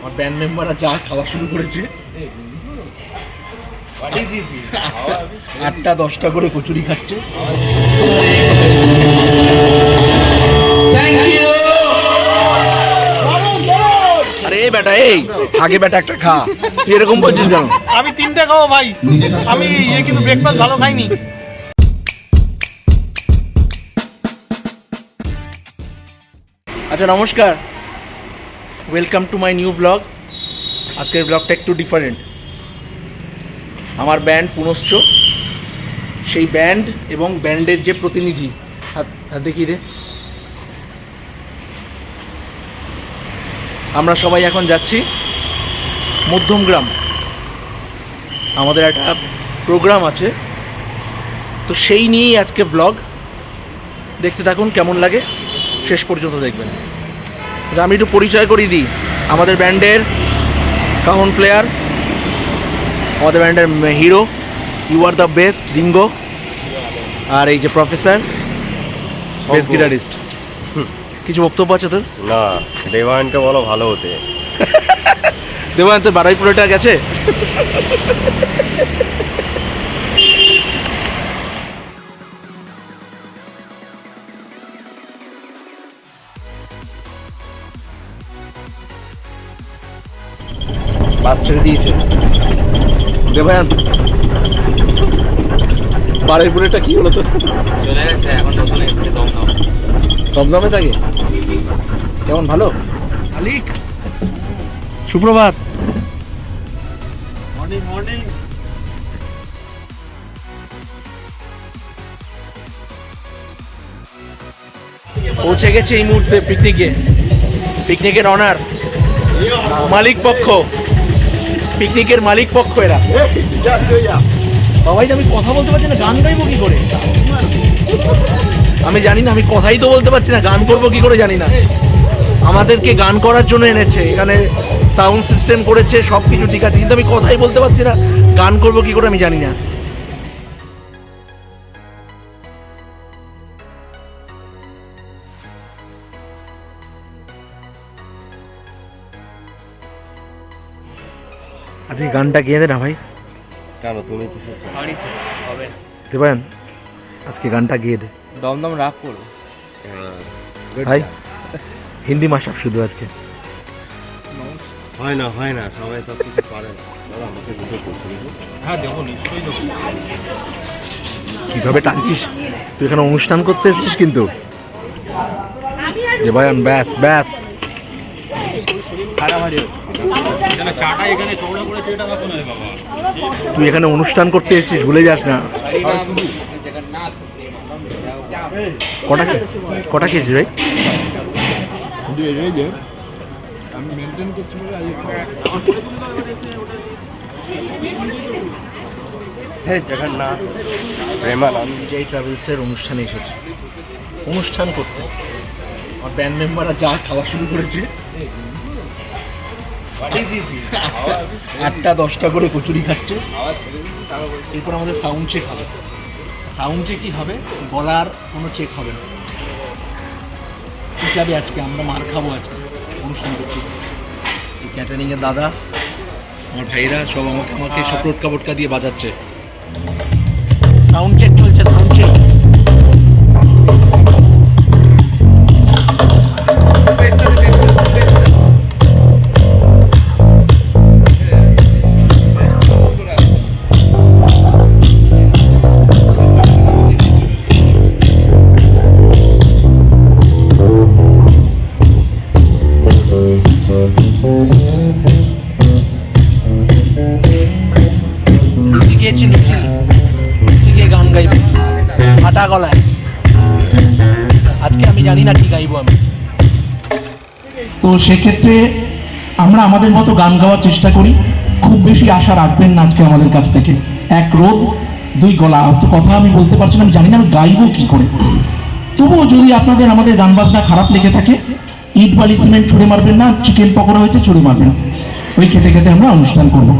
আমার ব্যান্ড মেম্বাররা যা খাওয়া শুরু করেছে। আটটা দশটা করে কচুরি খাচ্ছে। আরে বেটা এই আগে বেটা একটা খা। তুই এরকম বলছিস কেন? আমি তিনটে খাব ভাই। আমি ইয়ে কিন্তু ব্রেকফাস্ট ভালো খাইনি। আচ্ছা নমস্কার। Welcome to my new blog আজকের ব্লগটা একটু ডিফারেন্ট আমার ব্যান্ড পুনশ্চ, সেই ব্যান্ড এবং ব্যান্ডের যে প্রতিনিধি, হাত দেখি রে? আমরা সবাই এখন যাচ্ছি মধ্যমগ্রাম আমাদের একটা প্রোগ্রাম আছে। তো সেই নিয়েই আজকে ব্লগ দেখতে থাকুন কেমন লাগে। শেষ পর্যন্ত দেখবেন। আমি একটু পরিচয় করিয়ে দিই। আমাদের ব্যান্ডের কাহন প্লেয়ার আমাদের ব্যান্ডের hero you are the best Dingo আর এই যে প্রফেসর বেস্ট গিটারিস্ট কিছু বক্তব্য আছে তোর? না দেবায়নকে বলো ভালো হতে। দেবায়ন তোর বারাইপুরেটা গেছে? বাস ছেড়ে দিয়েছে। দেবায়ন বারাইপুরেটা কি হলো তো? চলে গেছে এখন নতুন এসছে দমদম। দমদমে থাকে? কেমন ভালো? মালিক। সুপ্রভাত। মর্নিং মর্নিং পৌঁছে গেছে এই মুহূর্তে পিকনিকে পিকনিকের অনার মালিক পক্ষ। পিকনিকের মালিক পক্ষ এরা। সবাই আমি কথা বলতে পারছি না, গান গাইবো কি করে? আমি জানি না, আমি কথাই তো বলতে পারছি না, গান করব কি করে জানি না। আমাদেরকে গান করার জন্য এনেছে, এখানে সাউন্ড সিস্টেম করেছে সব কিছু ঠিক আছে, কিন্তু আমি কথাই বলতে পারছি না, গান করব কি করে আমি জানি না। আজকে গানটা গিয়ে দে না ভাই। কেন তুমি কিছু আজকে গানটা গিয়ে দে। দমদম রাগ করব। হ্যাঁ, ভাই হিন্দি মাসাব শুধু আজকে। হয় না হয় না সবাই তো কিছু পারে না। দাদা আমাকে দুটো করতে হ্যাঁ দেবো নিশ্চয়ই দেবো। কীভাবে টানছিস? তুই এখানে অনুষ্ঠান করতে এসেছিস কিন্তু। যে দেবায়ন ব্যাস ব্যাস। চাটা এখানে তুই এখানে অনুষ্ঠান করতে এসেছিস ভুলে যাস না। কটা কটা খেয়েছিস ভাই? আমি মেনটেন করছি বলে আজ হে জগন্নাথ প্রেমানন্দ বিজয় ট্রাভেলসের অনুষ্ঠানে এসেছে। অনুষ্ঠান করতে। আমার ব্যান্ড মেম্বাররা যা খাওয়া শুরু করেছে আটটা, দশটা করে কচুরি খাচ্ছে। এরপর আমাদের সাউন্ড চেক হবে। সাউন্ড চেক চেকই হবে, গলার কোনো চেক হবে না। হিসাবে আজকে আমরা মার খাব আজকে। অনুষ্ঠান করছি এই ক্যাটারিংয়ের দাদা, আমার ভাইরা সব আমাকে আমাকে সব টোটকা বোটকা দিয়ে বাজাচ্ছে। সাউন্ড চেক চলছে। তো সেক্ষেত্রে আমরা আমাদের মতো গান গাওয়ার চেষ্টা করি। খুব বেশি আশা রাখবেন না আজকে আমাদের কাছ থেকে। এক রোদ দুই গলা। তো কথা আমি বলতে পারছি না, আমি জানি না আমি গাইবো কি করে। তবুও যদি আপনাদের আমাদের গান বাজনা খারাপ লেগে থাকে, ইট, বালি, সিমেন্ট ছুড়ে মারবেন না, চিকেন পকোড়া হয়েছে ছুড়ে মারবেন। ওই খেতে খেতে আমরা অনুষ্ঠান করব।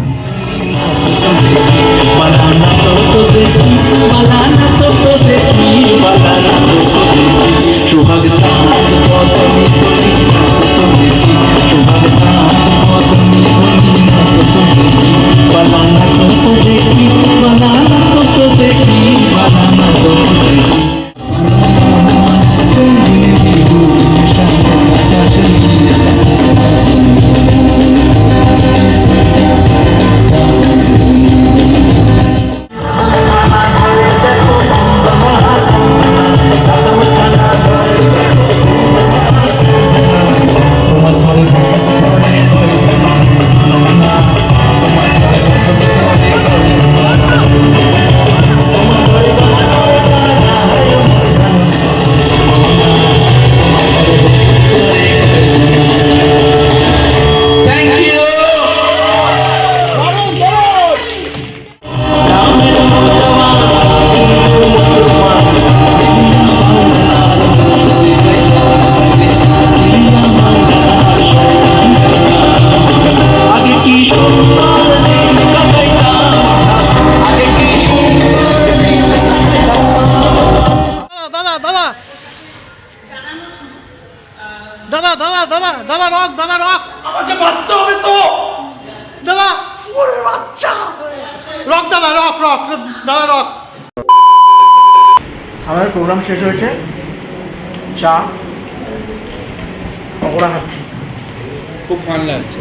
খুব ফান লাগছে।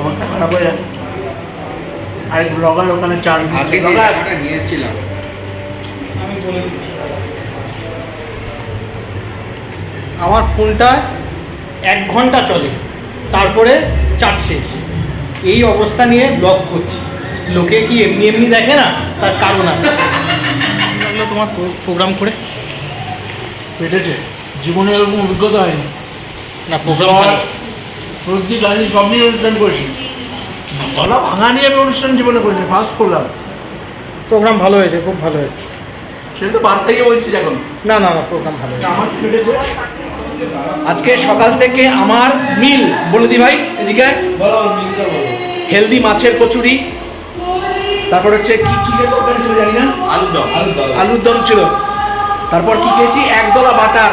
অবস্থা খারাপ হয়ে যাচ্ছে। আরেক ব্লগার ওখানে চার আগে নিয়ে এসেছিলাম। আমার ফোনটা এক ঘণ্টা চলে তারপরে চার্জ শেষ। এই অবস্থা নিয়ে ব্লগ করছি। লোকে কি এমনি এমনি দেখে না? তার কারণ আছে। লাগল তোমার প্রোগ্রাম করে। পেটেছে। জীবনে এরকম অভিজ্ঞতা হয়নি। না প্রোগ্রাম সর্দি কাশি সব নিয়ে অনুষ্ঠান করেছি। গলা ভাঙা নিয়ে আমি অনুষ্ঠান জীবনে করেছি ফার্স্ট করলাম। প্রোগ্রাম ভালো হয়েছে খুব ভালো হয়েছে। সেটা তো বার থেকে বলছিস এখন। না না না প্রোগ্রাম ভালো হয়েছে। আমার পেটেছে। আজকে সকাল থেকে আমার মিল বলে দি ভাই এদিকে। হেলদি মাছের কচুরি। তারপর হচ্ছে কি কি তরকারি ছিল জানি না? আলুর দম। আলুর দম। ছিল। তারপর কি খেয়েছি? একদলা বাটার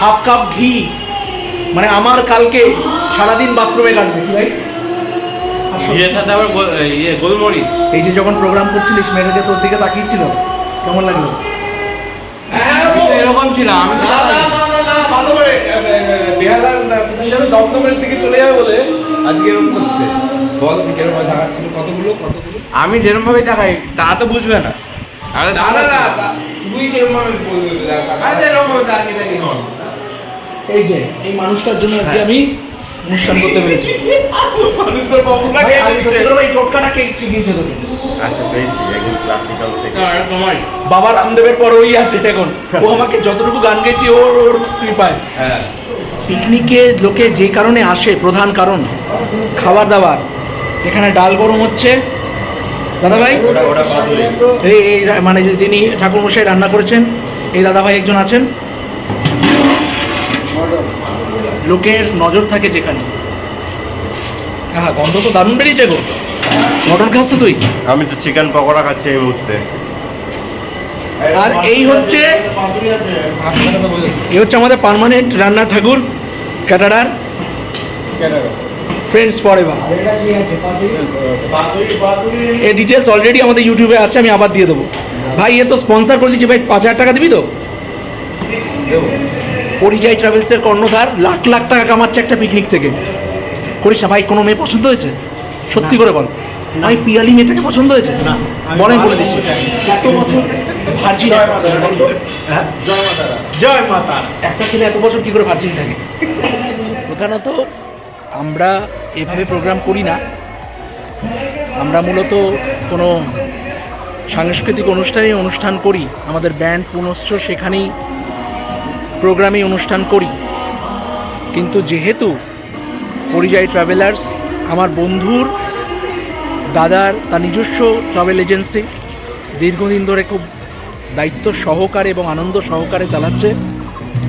হাফ কাপ ঘি। মানে আমার কালকে সারাদিন বাথরুমে কাটবে কি ভাই? সাথে আবার ইয়ে গোলমরিচ। এই যে যখন প্রোগ্রাম করছিলিস মেয়েটাকে তোর দিকে তাকিয়েছিল? কেমন লাগল? আমি এরকম ছিলাম আমি তো দমদমের দিকে চলে যাবে বলে আজকে এরকম করছে বল ভাবে দেখাচ্ছিল কতগুলো কতগুলো? আমি যেরকম ভাবে দেখাই তা তো বুঝবে না। আরে না না না তুই কীরকম ভাবে বলবি আরে যেরকম ভাবে তাকাই তাকাই এই যে এই মানুষটার জন্য আজকে আমি অনুষ্ঠান করতে পেরেছি। মানুষের বাবুটা ভাই, আমি সত্যি ভাই, টোটকাটা কে শিখিয়েছে তোকে? আচ্ছা পেয়েছি একদম ক্লাসিক্যাল তোমার বাবা রামদেবের পর ওই আছে এখন ও আমাকে যতটুকু গান গেছি ওর ওর কৃপায় হ্যাঁ। পিকনিকে লোকে যে কারণে আসে প্রধান কারণ খাবার দাবার। এখানে ডাল গরম হচ্ছে দাদা ভাই ওটা ওটা বাদুরে এই এই মানে যে যিনি ঠাকুরমশাই রান্না করেছেন এই দাদা ভাই একজন আছেন? লোকের নজর থাকে যেখানে। হ্যাঁ গন্ধ তো দারুণ বেরিয়েছে গো। মটন খাস তো তুই? আমি তো চিকেন পকোড়া খাচ্ছি এই মুহূর্তে। আর এই হচ্ছে এই হচ্ছে আমাদের পার্মানেন্ট রান্নার ঠাকুর ক্যাটারার। ফ্রেন্ডস ফর এভার এই ডিটেলস অলরেডি আমাদের ইউটিউবে আছে আমি আবার দিয়ে দেবো। ভাই এ তো স্পন্সর করে দিচ্ছি ভাই পাঁচ হাজার টাকা দিবি তো? পরিযায়ী ট্রাভেলসের কর্ণধার লাখ লাখ টাকা কামাচ্ছে একটা পিকনিক থেকে। করিস না ভাই কোনো মেয়ে পছন্দ হয়েছে? সত্যি করে বল। ভাই পিয়ালি মেয়েটাকে পছন্দ হয়েছে? না বলে বলে দিচ্ছি। এত বছর ভার্জিন জয় মাতা একটা ছেলে এত বছর কি করে ভার্জিন থাকে? প্রধানত আমরা এভাবে প্রোগ্রাম করি না। আমরা মূলত কোনো সাংস্কৃতিক অনুষ্ঠানে অনুষ্ঠান করি। আমাদের ব্যান্ড পুনশ্চ সেখানেই প্রোগ্রামে অনুষ্ঠান করি। কিন্তু যেহেতু পরিযায়ী ট্রাভেলার্স আমার বন্ধুর দাদার তার নিজস্ব ট্রাভেল এজেন্সি দীর্ঘদিন ধরে খুব দায়িত্ব সহকারে এবং আনন্দ সহকারে চালাচ্ছে,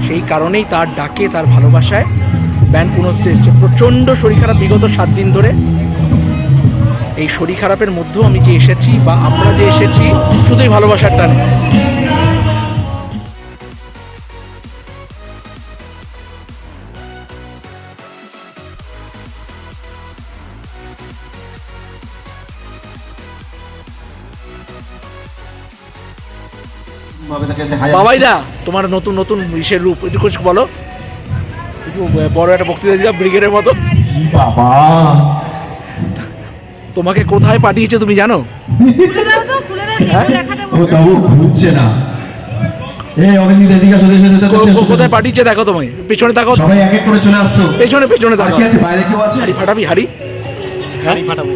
সেই কারণেই তার ডাকে, তার ভালোবাসায় ব্যান্ড পুনশ্চে এসছে। প্রচণ্ড শরীর খারাপ বিগত সাত দিন ধরে। এই শরীর খারাপের মধ্যেও আমি যে এসেছি বা আমরা যে এসেছি শুধুই ভালোবাসার টানে। বাবাই দা তোমার নতুন নতুন ইসের রূপ একটু বলো। বড় একটা বক্তৃতা দিলাম ব্রিগেডের মতো। বাবা। তোমাকে কোথায় পাঠিয়েছে তুমি জানো? হ্যাঁ? খুলছে না। কো- কোথায় পাঠিয়েছে দেখো তোমায়। পেছনে দেখো সবাই এক এক করে চলে আসতো পেছনে পেছনে দেখো আছে? বাইরে কেউ আছে? হাড়ি ফাটাবি হাড়ি। হ্যাঁ? ফাটাবো।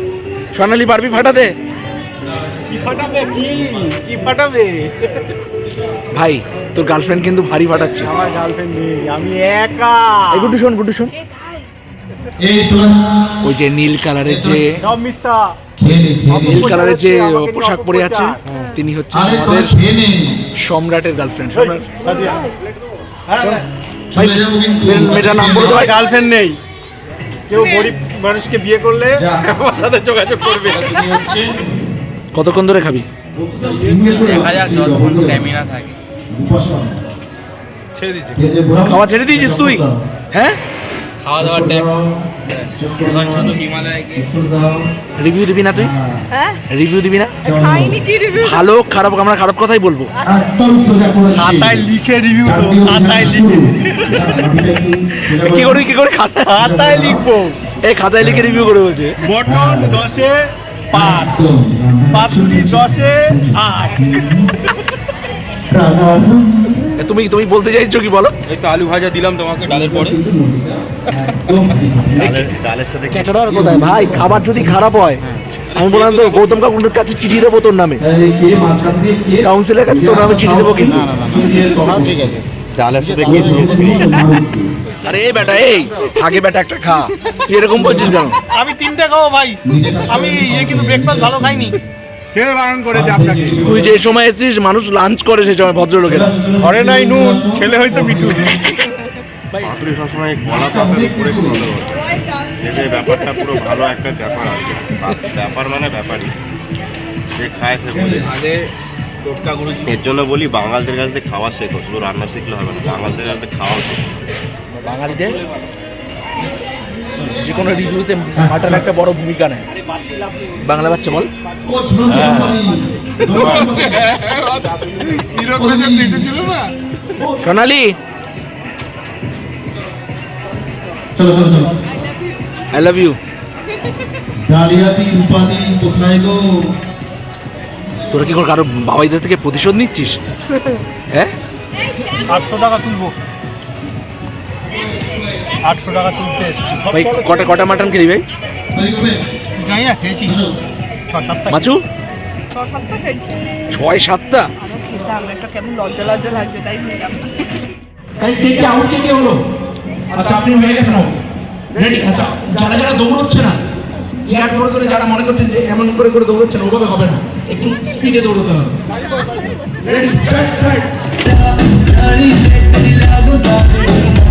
সোনালি পারবি ফাটাতে। কি ফাটাবে? কি? কি ফাটাবে? ভাই তোর গার্লফ্রেন্ড কিন্তু ভারী ফাটাচ্ছে। আমার গার্লফ্রেন্ড নেই আমি একা। এই গুড্ডু শোন গুড্ডু শোন। ওই যে নীল কালারের যে সব মিথ্যা। নীল কালারের যে পোশাক পরে আছে তিনি হচ্ছে আমাদের সম্রাটের গার্লফ্রেন্ড সম্রাট। হ্যাঁ। মেয়ের- মেয়েটার নাম বলে আমার গার্লফ্রেন্ড নেই। কেউ গরিব মানুষকে বিয়ে করলে। আমার সাথে যোগাযোগ করবে। কতক্ষণ ধরে খাবি? দেখা যাক যতক্ষণ স্ট্যামিনা থাকে। ছেড়ে খাওয়া ছেড়ে দিয়েছিস তুই? হ্যাঁ? খাওয়া দাওয়ার গিয়ে। রিভিউ দিবি না তুই? হ্যাঁ? রিভিউ দিবি না? ভালো খারাপ আমরা খারাপ কথাই বলব। খাতায় লিখে রিভিউ খাতায় লিখে। কি করি কি করি খাতায় খাতায় লিখব। এই খাতায় লিখে রিভিউ করে বলছে। বটন দশে পাঁচ। পাতুরি দশে আট। তুমি তুমি বলতে চাইছো কি বলো? এই তো আলু ভাজা দিলাম তোমাকে ডালের পরে। ক্যাটারার কোথায়? ভাই খাবার যদি খারাপ হয় আমি বললাম তো গৌতম কাকুর কাছে চিঠি দেবো তোর নামে। কাউন্সিলের কাছে তোর নামে চিঠি দেবো কিন্তু। আরে এই বেটা এই আগে বেটা একটা খা। তুই এরকম বলছিস কেন? আমি তিনটে খাব ভাই। আমি ইয়ে কিন্তু ব্রেকফাস্ট ভালো খাইনি। কে বারণ করেছে আপনাকে? তুই যে সময় এসেছিস মানুষ লাঞ্চ করে সে সময় ভদ্রলোকেরা। ঘরে নাই নুন ছেলে হয়তো পাতুরি সবসময় পাতার উপরে এই ব্যাপারটা পুরো ভালো একটা ব্যাপার আছে। ব্যাপার মানে ব্যাপারই। যে খায় সে এর জন্য বলি বাঙালদের কাছ থেকে খাওয়া শেখো। শুধু রান্না শিখলে হবে না বাঙালদের কাছ শেখো বাঙালিদের? যে কোনো রিভিউতে মাটন একটা বড় ভূমিকা নেয়। বাংলা বাচ্চা বল। সোনালি। চলো চলো চলো আই লাভ ইউ ডালিয়াতি রূপাতি কোথায় গো? তোরা কি করে কারও বাবাইদের থেকে প্রতিশোধ নিচ্ছিস? হ্যাঁ? আটশো টাকা তুলবো। আটশো টাকা তুলতে এসছি। ভাই কটা কটা মাটন খেলি ভাই? জানি না খেয়েছি। ছ সাতটা মাছু? ছয় সাতটা? কেমন লজ্জা লজ্জা লাগছে তাই কে কে কে আউট কে কে হলো? আচ্ছা আপনি হয়ে গেছেন রেডি আচ্ছা যারা যারা দৌড়চ্ছে না চেয়ার ধরে ধরে যারা মনে করছেন যে এমন করে করে দৌড়চ্ছেন ওভাবে হবে না। একটু স্পিডে দৌড়তে হবে। রেডি স্টার্ট স্টার্ট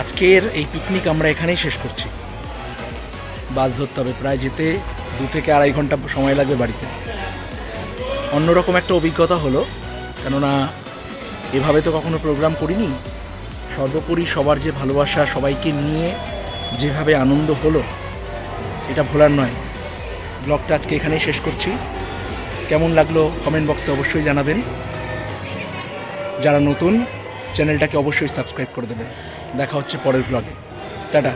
আজকের এই পিকনিক আমরা এখানেই শেষ করছি। বাস ধরতে হবে, প্রায় যেতে দু থেকে আড়াই ঘণ্টা সময় লাগবে বাড়িতে। অন্যরকম একটা অভিজ্ঞতা হলো, কেননা এভাবে তো কখনো প্রোগ্রাম করিনি। সর্বোপরি সবার যে ভালোবাসা সবাইকে নিয়ে যেভাবে আনন্দ হলো, এটা ভোলার নয়। ব্লগটা আজকে এখানেই শেষ করছি। কেমন লাগল কমেন্ট বক্সে অবশ্যই জানাবেন। যারা নতুন চ্যানেলটাকে অবশ্যই সাবস্ক্রাইব করে দেবেন। দেখা হচ্ছে পরের ব্লগে টাটা।